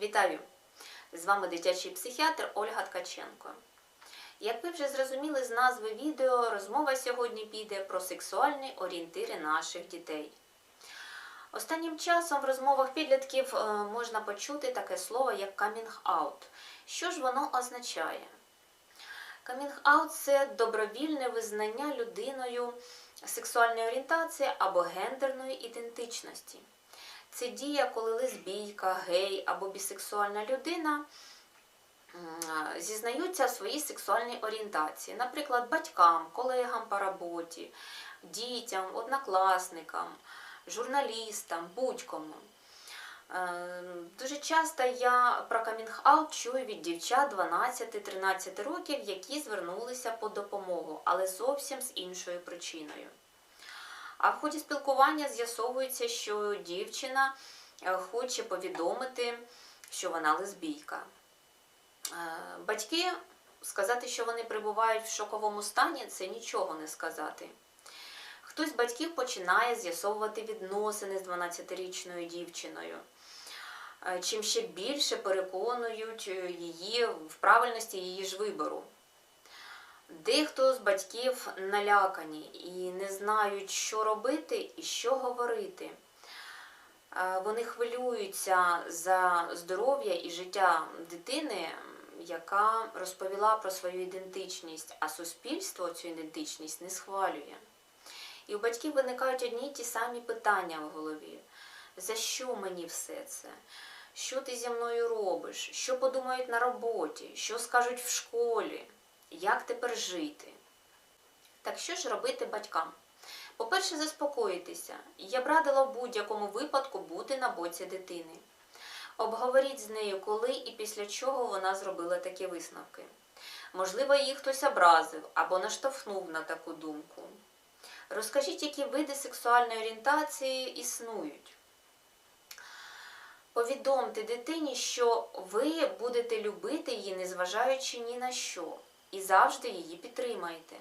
Вітаю! З вами дитячий психіатр Ольга Ткаченко. Як ви вже зрозуміли з назви відео, розмова сьогодні піде про сексуальні орієнтири наших дітей. Останнім часом в розмовах підлітків е, можна почути таке слово як камінг-аут. Що ж воно означає? Камінг-аут це добровільне визнання людиною сексуальної орієнтації або гендерної ідентичності. Це дія, коли лесбійка, гей або бісексуальна людина зізнаються в своїй сексуальній орієнтації, наприклад, батькам, колегам по роботі, дітям, однокласникам, журналістам, будь-кому. Е, Дуже часто я про камінг-аут чую від дівчат 12-13 років, які звернулися по допомогу, але зовсім з іншою причиною. А в ході спілкування з'ясовується, що дівчина е, хоче повідомити, що вона лесбійка. Е, Батьки сказати, що вони перебувають в шоковому стані, це нічого не сказати. Хтось з батьків починає з'ясовувати відносини з 12-річною дівчиною, е, чим ще більше переконують її в правильності її ж вибору. Дехто з батьків налякані і не знають, що робити і що говорити. Е, Вони хвилюються за здоров'я і життя дитини, яка розповіла про свою ідентичність, а суспільство цю ідентичність не схвалює. І у батьків виникають одні й ті самі питання в голові: за що мені все це? Що ти зі мною робиш? Що подумають на роботі? Що скажуть в школі? Як тепер жити? Так що ж робити батькам? По-перше, заспокоїтися. Я б радила в будь-якому випадку бути на боці дитини. Обговоріть з нею, коли і після чого вона зробила такі висновки. Можливо, її хтось образив або наштовхнув на таку думку. Розкажіть, які види сексуальної орієнтації існують. Повідомте дитині, що ви будете любити її, незважаючи ні на що, і завжди її підтримаєте.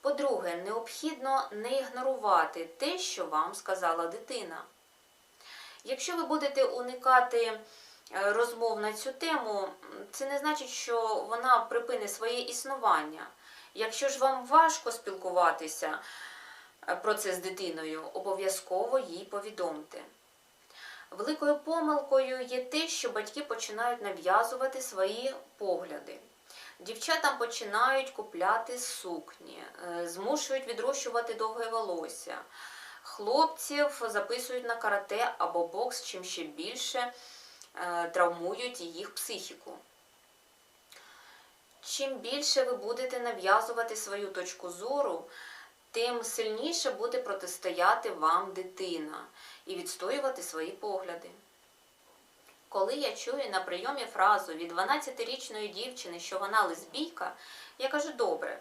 По-друге, необхідно не ігнорувати те, що вам сказала дитина. Якщо ви будете уникати е, розмов на цю тему, це не значить, що вона припине своє існування. Якщо ж вам важко спілкуватися е, про це з дитиною, обов'язково їй повідомте. Великою помилкою є те, що батьки починають нав'язувати свої погляди. Дівчатам починають купляти сукні, е, змушують відрощувати довге волосся. Хлопців записують на карате або бокс, чим ще більше е, травмують їх психіку. Чим більше ви будете нав'язувати свою точку зору, тим сильніше буде протистояти вам дитина і відстоювати свої погляди. Коли я чую на прийомі фразу від 12-річної дівчини, що вона лесбійка, я кажу добре.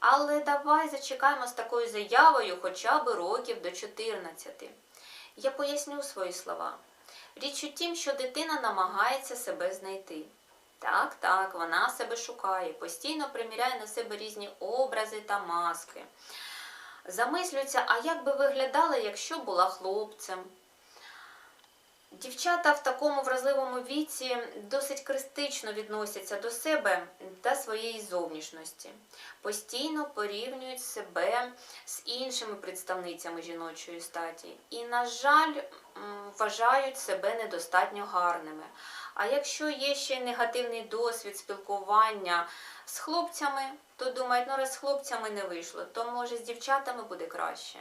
Але давай зачекаємо з такою заявою хоча б років до 14. Я поясню свої слова. Річ у тім, що дитина намагається себе знайти. Так, так, вона себе шукає, постійно приміряє на себе різні образи та маски. Замислюється, а як би виглядала, якщо була хлопцем. Дівчата в такому вразливому віці досить критично відносяться до себе та своєї зовнішності, постійно порівнюють себе з іншими представницями жіночої статі і, на жаль, вважають себе недостатньо гарними. А якщо є ще негативний досвід спілкування з хлопцями, то думають, ну раз з хлопцями не вийшло, то може з дівчатами буде краще.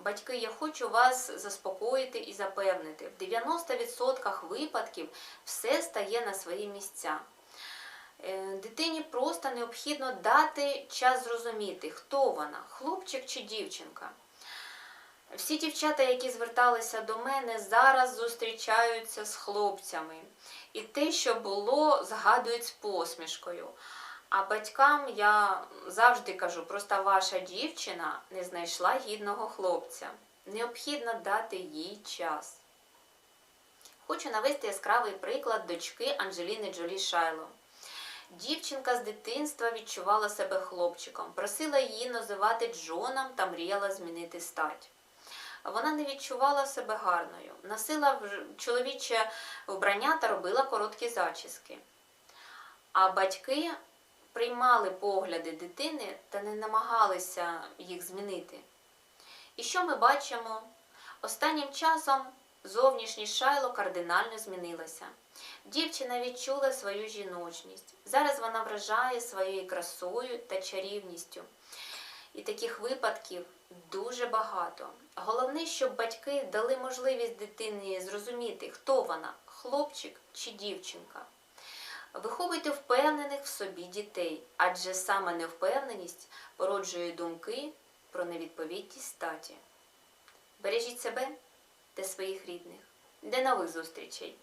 Батьки, я хочу вас заспокоїти і запевнити, в 90% випадків все стає на свої місця. Е, Дитині просто необхідно дати час зрозуміти, хто вона, хлопчик чи дівчинка. Всі дівчата, які зверталися до мене, зараз зустрічаються з хлопцями. І те, що було, згадують з посмішкою. А батькам я завжди кажу, просто ваша дівчина не знайшла гідного хлопця. Необхідно дати їй час. Хочу навести яскравий приклад дочки Анджеліни Джолі Шайло. Дівчинка з дитинства відчувала себе хлопчиком, просила її називати Джоном та мріяла змінити стать. вона не відчувала себе гарною, носила чоловіче вбрання та робила короткі зачіски. А батьки приймали погляди дитини та не намагалися їх змінити. І що ми бачимо? Останнім часом зовнішність Шайло кардинально змінилася. Дівчина відчула свою жіночність. Зараз вона вражає своєю красою та чарівністю. І таких випадків дуже багато. Головне, щоб батьки дали можливість дитині зрозуміти, хто вона хлопчик чи дівчинка. Виховуйте впевнених в собі дітей, адже саме невпевненість породжує думки про невідповідність статі. Бережіть себе та своїх рідних. До нових зустрічей!